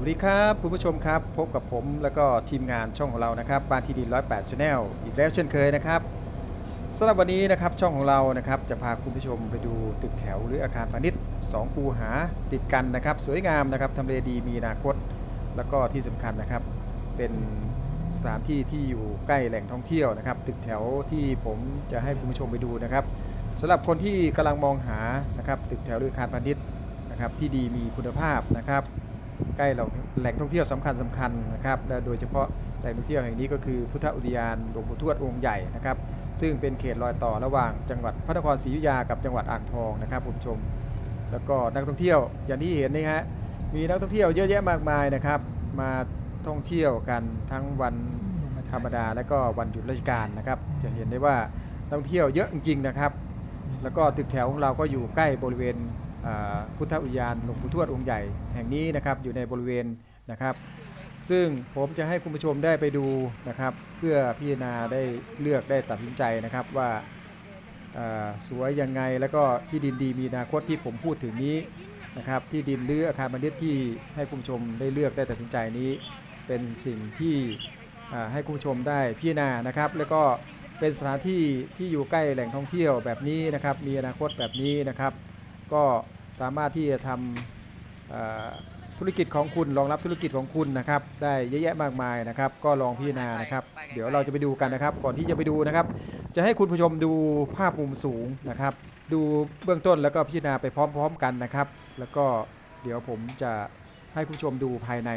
สวัสดีครับคุณผู้ชมครับ พบกับผมแล้วก็ทีมงานช่องของเรานะครับบ้านที่ดิน108 Channel อีกแล้วเช่นเคยนะครับสำหรับวันนี้นะครับช่องของเรานะครับจะพาคุณผู้ชมไปดูตึกแถวหรืออาคารพาณิชย์ 2 คูหาติดกันนะครับ สวยงามนะครับทำเลดีมีอนาคต แล้วก็ที่สำคัญนะครับ เป็นสถานที่ที่อยู่ใกล้แหล่งท่องเที่ยวนะครับ ตึกแถวที่ผมจะให้คุณผู้ชมไปดูนะครับสำหรับคนที่กำลังมองหานะครับตึกแถวหรืออาคารพาณิชย์นะครับที่ดีมีคุณภาพนะครับ ใกล้เราแหล่งท่องเที่ยวสำคัญสำคัญนะครับและโดยเฉพาะแหล่งท่องเที่ยวแห่งนี้ก็คือพุทธอุทยานหลวงปู่ทวดองค์ใหญ่นะครับ ซึ่งเป็นเขตรอยต่อระหว่างจังหวัดพระนครศรีอยุธยากับจังหวัดอ่างทองนะครับผู้ชม แล้วก็นักท่องเที่ยวอย่างที่เห็นนี่ฮะมีนักท่องเที่ยวเยอะแยะมากมายนะครับ มาท่องเที่ยวกันทั้งวันธรรมดาและก็วันหยุดราชการนะครับ จะเห็นได้ว่านักท่องเที่ยวเยอะจริงๆนะครับ แล้วก็ตึกแถวของเราก็อยู่ใกล้บริเวณ พุทธอุทยานหลวงปู่ทวดองค์ใหญ่แห่งนี้นะครับอยู่ในบริเวณนะครับ ซึ่งผมจะให้คุณผู้ชมได้ไปดูนะครับ เพื่อพิจารณาได้เลือกได้ตัดสินใจนะครับว่าสวยยังไงแล้วก็ที่ดินดีมีอนาคตที่ผมพูดถึงนี้นะครับที่ดินหรืออาคารพาณิชย์ที่ให้คุณผู้ชมได้เลือกได้ตัดสินใจนี้ เป็นสิ่งที่ให้คุณผู้ชมได้พิจารณานะครับ แล้วก็เป็นสถานที่ที่อยู่ใกล้แหล่งท่องเที่ยวแบบนี้นะครับ มีอนาคตแบบนี้นะครับ ก็สามารถที่จะทำอ่าธุรกิจของคุณรองรับธุรกิจของคุณนะครับ ได้เยอะแยะมากมายนะครับ ก็ลองพิจารณานะครับ เดี๋ยวเราจะไปดูกันนะครับ ก่อนที่จะไปดูนะครับ จะให้คุณผู้ชมดูภาพมุมสูงนะครับ ดูเบื้องต้นแล้วก็พิจารณาไปพร้อม ๆกันนะครับ แล้วก็เดี๋ยวผมจะให้คุณผู้ชมดูภายใน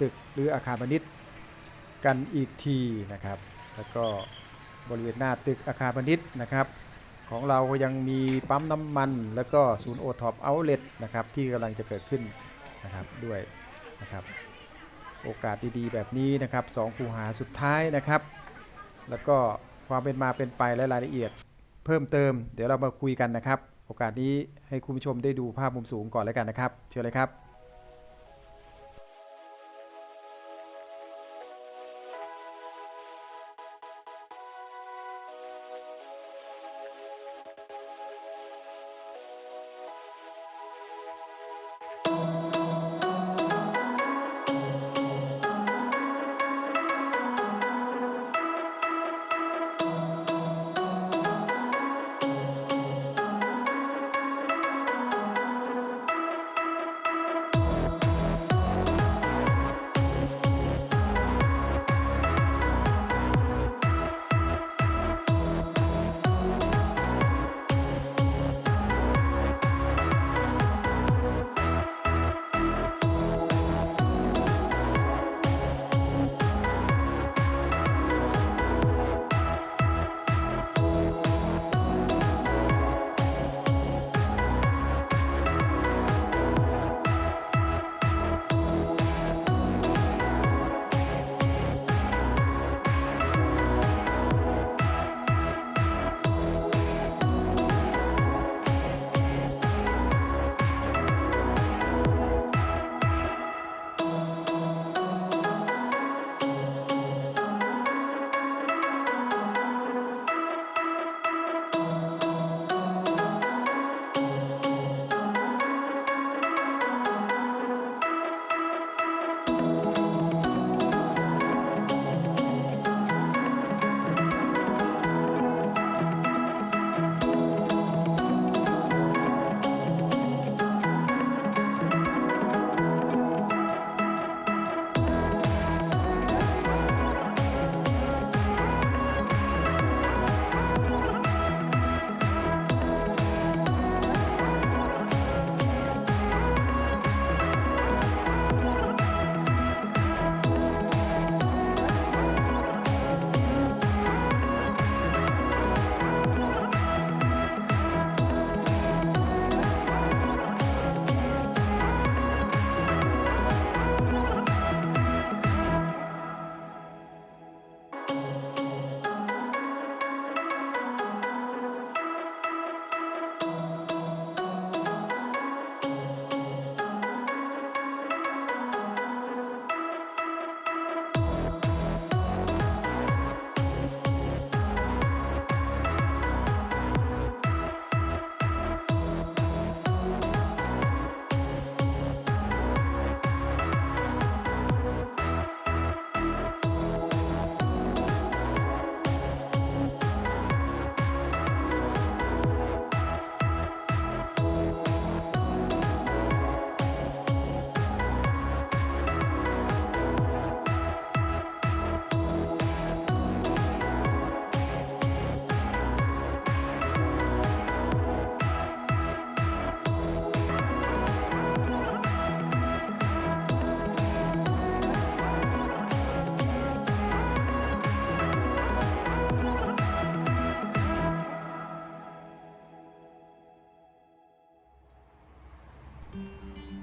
ตึกหรืออาคารพาณิชย์กันอีกทีนะครับ แล้วก็บริเวณหน้าตึกอาคารพาณิชย์นะครับ ของเราก็ยังมีปั๊มน้ำมัน แล้วก็ศูนย์โอท็อปเอาเล t นะครับที่กำลังจะเกิดขึ้นนะครับด้วยนะครับโอกาสดีๆ แบบนี้นะครับสองคูหาสุดท้ายนะครับ แล้วก็ความเป็นมาเป็นไปและรายละเอียด เพิ่มเติม เดี๋ยวเรามาคุยกันนะครับ โอกาสนี้ให้คุณผู้ชมได้ดูภาพมุมสูงก่อนแล้วกันนะครับ เชิญเลยครับ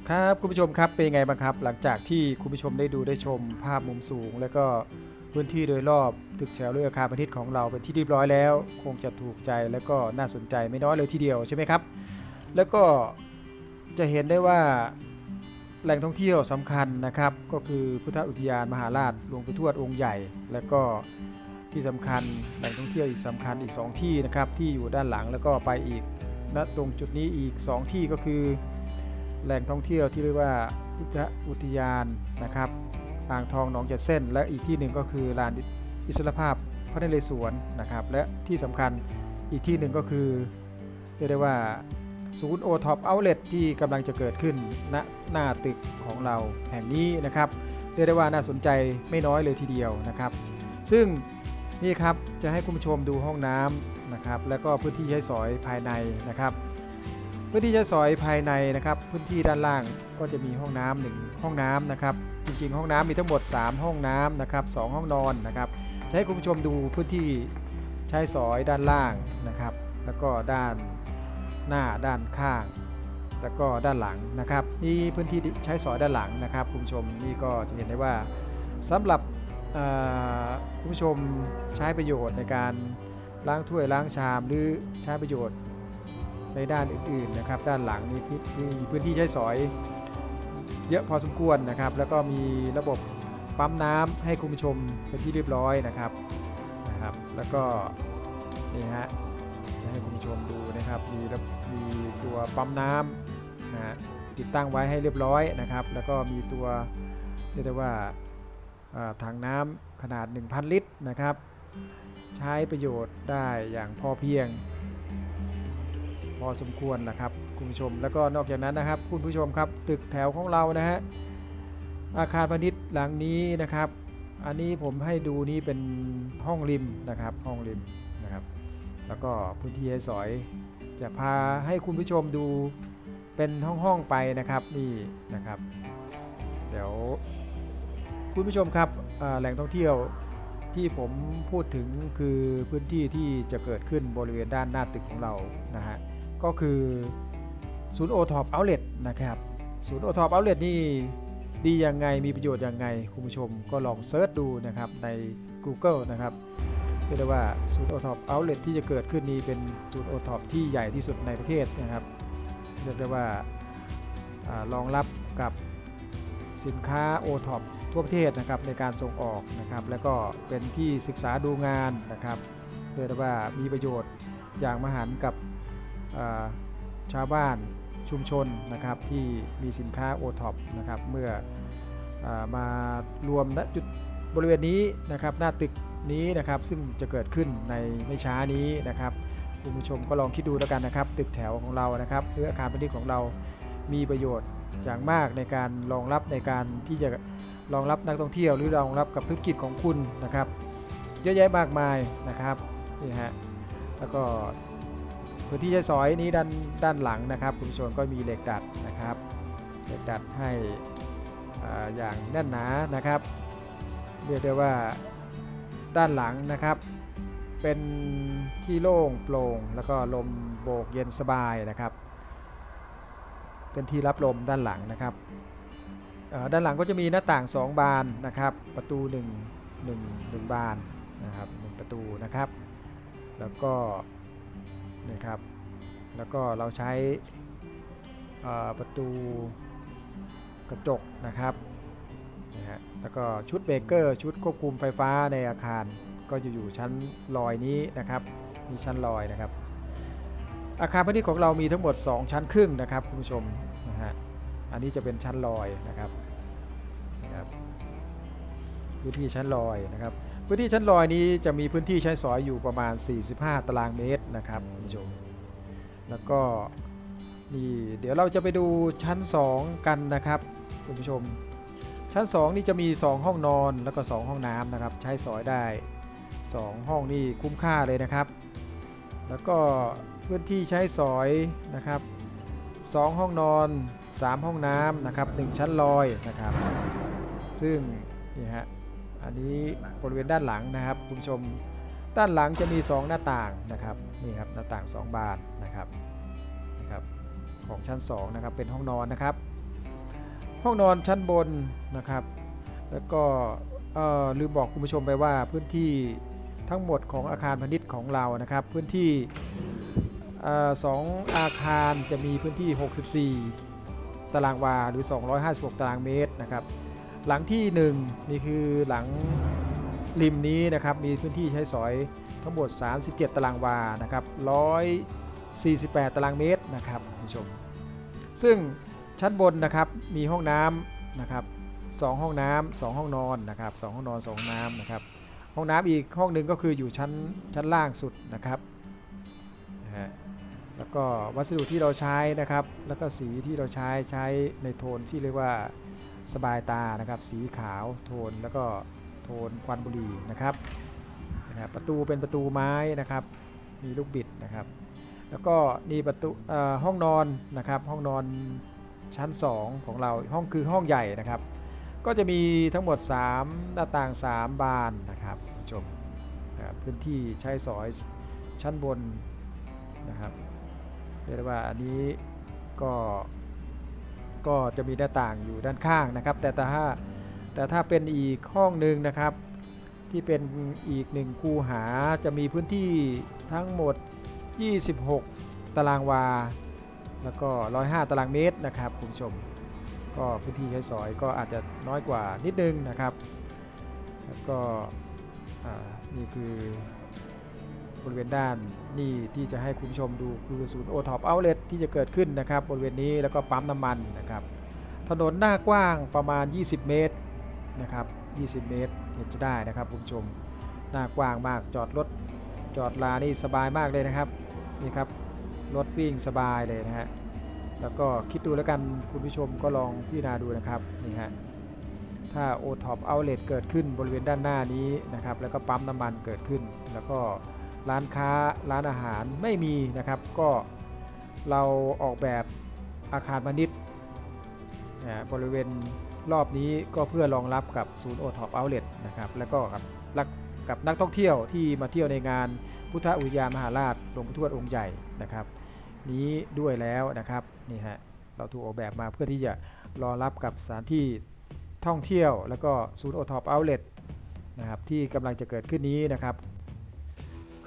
ครับคุณผู้ชมครับเป็นยังไงบ้างครับ หลังจากที่คุณผู้ชมได้ดูได้ชมภาพมุมสูง แล้วก็พื้นที่โดยรอบตึกแถวเรืออาคารพาณิชย์ของเราเป็นที่เรียบร้อยแล้ว คงจะถูกใจแล้วก็น่าสนใจไม่น้อยเลยทีเดียวใช่ไหมครับ แล้วก็จะเห็นได้ว่าแหล่งท่องเที่ยวสำคัญนะครับ ก็คือพุทธอุทยานมหาราชหลวงปู่ทวดองค์ใหญ่ แล้วก็ที่สำคัญแหล่งท่องเที่ยวอีกสำคัญอีก 2 ที่นะครับที่อยู่ด้านหลังแล้วก็ไปอีกณตรงจุดนี้อีก 2 ที่ก็คือ แหล่งท่องเที่ยวที่เรียกว่าพุทธอุทยานนะครับอ่างทองหนองเจ็ดเส้น และอีกที่หนึ่งก็คือลานอิสรภาพพระนเรศวรนะครับ และที่สำคัญอีกที่หนึ่งก็คือเรียกได้ว่าศูนย์โอท็อปเอาเลทที่กำลังจะเกิดขึ้นณหน้าตึกของเราแห่งนี้นะครับเรียกได้ว่าน่าสนใจไม่น้อยเลยทีเดียวนะครับ ซึ่งนี่ครับจะให้คุณผู้ชมดูห้องน้ำนะครับ แล้วก็พื้นที่ใช้สอยภายในนะครับ พื้นที่ใช้สอยภายในนะครับพื้นที่ด้านล่างก็จะมีห้องน้ำหนึ่งห้องน้ำนะครับจริงๆ ห้องน้ำมีทั้งหมด 3 ห้องน้ำนะครับสองห้องนอนนะครับจะให้คุณผู้ชมดูพื้นที่ใช้สอยด้านล่างนะครับ แล้วก็ด้านหน้าด้านข้าง แล้วก็ด้านหลังนะครับนี่พื้นที่ใช้สอยด้านหลังนะครับคุณผู้ชมนี่ก็จะเห็นได้ว่าสำหรับคุณผู้ชมใช้ประโยชน์ในการล้างถ้วยล้างชามหรือใช้ประโยชน์ ในด้านอื่นๆนะครับ ด้านหลังนี้คือมีพื้นที่ใช้สอย เยอะพอสมควรนะครับ แล้วก็มีระบบปั๊มน้ำให้คุณผู้ชมเป็นที่เรียบร้อยนะครับนะครับ แล้วก็นี่ฮะจะให้คุณผู้ชมดูนะครับ มีระมีตัวปั๊มน้ำนะฮะติดตั้งไว้ให้เรียบร้อยนะครับ แล้วก็มีตัวเรียกได้ว่าถังน้ำขนาด 1,000 ลิตรนะครับ ใช้ประโยชน์ได้อย่างพอเพียง พอสมควรนะครับคุณผู้ชมแล้วก็นอกจากนั้นนะครับ คุณผู้ชมครับตึกแถวของเรานะฮะอาคารพาณิชย์หลังนี้นะครับ อันนี้ผมให้ดูนี่เป็นห้องริมนะครับห้องริมนะครับ แล้วก็พื้นที่ให้สอย จะพาให้คุณผู้ชมดูเป็นห้องๆไปนะครับนี่นะครับ เดี๋ยวคุณผู้ชมครับแหล่งท่องเที่ยวที่ผมพูดถึงคือพื้นที่ที่จะเกิดขึ้นบริเวณด้านหน้าตึกของเรานะฮะ ก็คือศูนย์โอท็อปเอาเล t นะครับศูนย์โอท็อปเอาเล t นี่ดียังไงมีประโยชน์ยังไงคุณผู้ชมก็ลองเซิร์ชดูนะครับใน Google นะครับเรียกได้ว่าศูนย์โอท็อปเอาเล t ที่จะเกิดขึ้นนี้เป็นศูนย์โอท็อปที่ใหญ่ที่สุดในประเทศนะครับเรียกได้ว่าอารองรับกับสินค้าโอท็อปทั่วประเทศนะครับในการส่งออกนะครับ แล้วก็เป็นที่ศึกษาดูงานนะครับเรียกได้ว่ามีประโยชน์อย่างมหันกับ ชาวบ้านชุมชนนะครับที่มีสินค้าโอท็อปนะครับเมื่ออมารวมณจุดบริเวณนี้นะครับหน้าตึกนี้นะครับซึ่งจะเกิดขึ้นในไม่ช้านี้นะครับคุณผู้ชมก็ลองคิดดูแล้วกันนะครับ ตึกแถวของเรานะครับหรืออาคารพาณิชย์ของเรามีประโยชน์อย่างมากในการรองรับในการที่จะรองรับนักท่องเที่ยว หรือรองรับกับธุรกิจของคุณนะครับ เยอะแยะมากมายนะครับนี่ฮะแล้วก็ พื้นที่ใช้สอยนี้ด้านด้านหลังนะครับคุณผู้ชมก็มีเหล็กดัดนะครับเหล็กดัดให้อ่าอย่างแน่นหนานะครับ เรียกได้ว่าด้านหลังนะครับ เป็นที่โล่งโปร่งแล้วก็ลมโบกเย็นสบายนะครับ เป็นที่รับลมด้านหลังนะครับด้านหลังก็จะมีหน้าต่าง 2 บานนะครับ ประตู 1 1 1 บานนะครับหนึ่งประตูนะครับ แล้วก็ นะครับ แล้วก็เราใช้ประตูกระจกนะครับนะฮะแล้วก็ชุดเบรกเกอร์ชุดควบคุมไฟฟ้าในอาคารก็จะอยู่ชั้นลอยนี้นะครับมีชั้นลอยนะครับ อาคารพาณิชย์ของเรามีทั้งหมด 2 ชั้นครึ่งนะครับคุณผู้ชมนะฮะอันนี้จะเป็นชั้นลอยนะครับนะครับพื้นที่ชั้นลอยนะครับ พื้นที่ชั้นลอยนี้จะมีพื้นที่ใช้สอยอยู่ประมาณ 45 ตารางเมตรนะครับคุณผู้ชม แล้วก็นี่เดี๋ยวเราจะไปดูชั้น 2 กันนะครับคุณผู้ชม ชั้น 2 นี่จะมี 2 ห้องนอนแล้วก็ 2 ห้องน้ำนะครับ ใช้สอยได้ 2 ห้องนี่คุ้มค่าเลยนะครับ แล้วก็พื้นที่ใช้สอยนะครับ 2 ห้องนอน 3 ห้องน้ำนะครับ 1 ชั้นลอยนะครับ ซึ่งนี่ฮะ อันนี้บริเวณด้านหลังนะครับคุณผู้ชมด้านหลังจะมี 2 หน้าต่างนะครับนี่ครับหน้าต่าง 2 บานนะครับนะครับของชั้น2นะครับเป็นห้องนอนนะครับ ห้องนอนชั้นบนนะครับ แล้วก็ลืมบอกคุณผู้ชมไปว่าพื้นที่ทั้งหมดของอาคารพาณิชย์ของเรานะครับ พื้นที่สองอาคารจะมีพื้นที่ 64 ตารางวาหรือ 256 ตารางเมตรนะครับ หลังที่ 1 นี่คือหลังริมนี้นะครับ มีพื้นที่ใช้สอยทั้งหมด 37 ตารางวานะครับ148 ตารางเมตรนะครับคุณผู้ชม ซึ่งชั้นบนนะครับมีห้องน้ำนะครับสองห้องน้ำสองห้องนอนนะครับสองห้องนอนสองห้องน้ำนะครับห้องน้ำอีกห้องหนึ่งก็คืออยู่ชั้นชั้นล่างสุดนะครับนะฮะแล้วก็วัสดุที่เราใช้นะครับ แล้วก็สีที่เราใช้ใช้ในโทนที่เรียกว่า สบายตานะครับ สีขาวโทนแล้วก็โทนควันบุหรี่นะครับนะครับ ประตูเป็นประตูไม้นะครับ มีลูกบิดนะครับ แล้วก็นี่ประตูห้องนอนนะครับ ห้องนอนชั้น 2 ของเราห้องคือห้องใหญ่นะครับ ก็จะมีทั้งหมด 3 หน้าต่าง 3 บานนะครับคุณผู้ชมนะครับพื้นที่ใช้สอยชั้นบนนะครับเรียกได้ว่าอันนี้ก็ ก็จะมีหน้าต่างอยู่ด้านข้างนะครับ แต่ถ้าแต่ถ้าเป็นอีกห้องหนึ่งนะครับ ที่เป็นอีกหนึ่งคูหาจะมีพื้นที่ทั้งหมด 26 ตารางวา แล้วก็ 105 ตารางเมตรนะครับคุณผู้ชม ก็พื้นที่ใช้สอยก็อาจจะน้อยกว่านิดนึงนะครับ แล้วก็อ่านี่คือ บริเวณด้านนี่ที่จะให้คุณผู้ชมดูคือศูนย์โอท็อปเอาเลที่จะเกิดขึ้นนะครับบริเวณนี้แล้วก็ปั๊มน้ำมันนะครับ ถนนหน้ากว้างประมาณ 20 เมตรนะครับ 20 เมตรเห็นจะได้นะครับคุณผู้ชมหน้ากว้างมากจอดรถจอดลานี่สบายมากเลยนะครับนี่ครับรถวิ่งสบายเลยนะฮะแล้วก็คิดดูแล้วกันคุณผู้ชมก็ลองพิจารณาดูนะครับนี่ฮะถ้า o t o p Outlet เกิดขึ้นบริเวณด้านหน้านี้นะครับแล้วก็ปั๊มน้ำมันเกิดขึ้น แล้วก็ ร้านค้าร้านอาหารไม่มีนะครับ ก็เราออกแบบอาคารพาณิชย์บริเวณรอบนี้ก็เพื่อรองรับกับศูนย์ o t o p Outlet นะครับแล้วก็กับรักกับนักท่องเที่ยวที่มาเที่ยวในงานพุทธอุทยานมหาราชหลวงพ่อทวดองค์ใหญ่นะครับ นี้ด้วยแล้วนะครับนี่ฮะเราถูกออกแบบมาเพื่อที่จะรองรับกับสถานที่ท่องเที่ยว แล้วก็ศูนย์โอท็อปเอาท์เลทนะครับที่กำลังจะเกิดขึ้นนี้นะครับ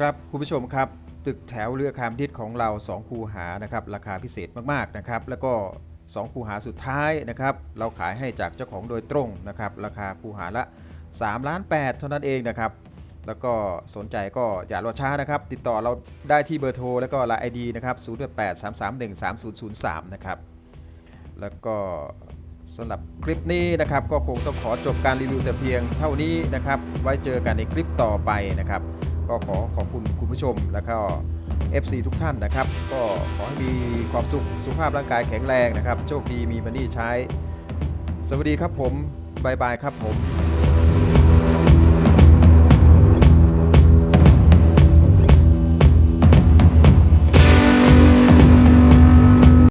ครับคุณผู้ชมครับ ตึกแถวเรือคามทิศของเรา 2 คูหานะครับราคาพิเศษมากๆนะครับแล้วก็ 2 คูหาสุดท้ายนะครับเราขายให้จากเจ้าของโดยตรงนะครับราคาคูหาละ3ล้าน8เท่านั้นเองนะครับแล้วก็สนใจก็อย่ารอช้านะครับ ติดต่อเราได้ที่เบอร์โทร แล้วก็ไลน์ไอดีนะครับ0 8 3 3 1 3 0 0 3 นะครับ แล้วก็สำหรับคลิปนี้นะครับ ก็คงต้องขอจบการรีวิวแต่เพียงเท่านี้นะครับ ไว้เจอกันในคลิปต่อไปนะครับ ก็ขอขอบคุณคุณผู้ชมและก็ FC ทุกท่านนะครับ ก็ขอให้มีความสุขสุขภาพร่างกายแข็งแรงนะครับ โชคดีมีบันนี่ใช้ สวัสดีครับผมบายบายครับผม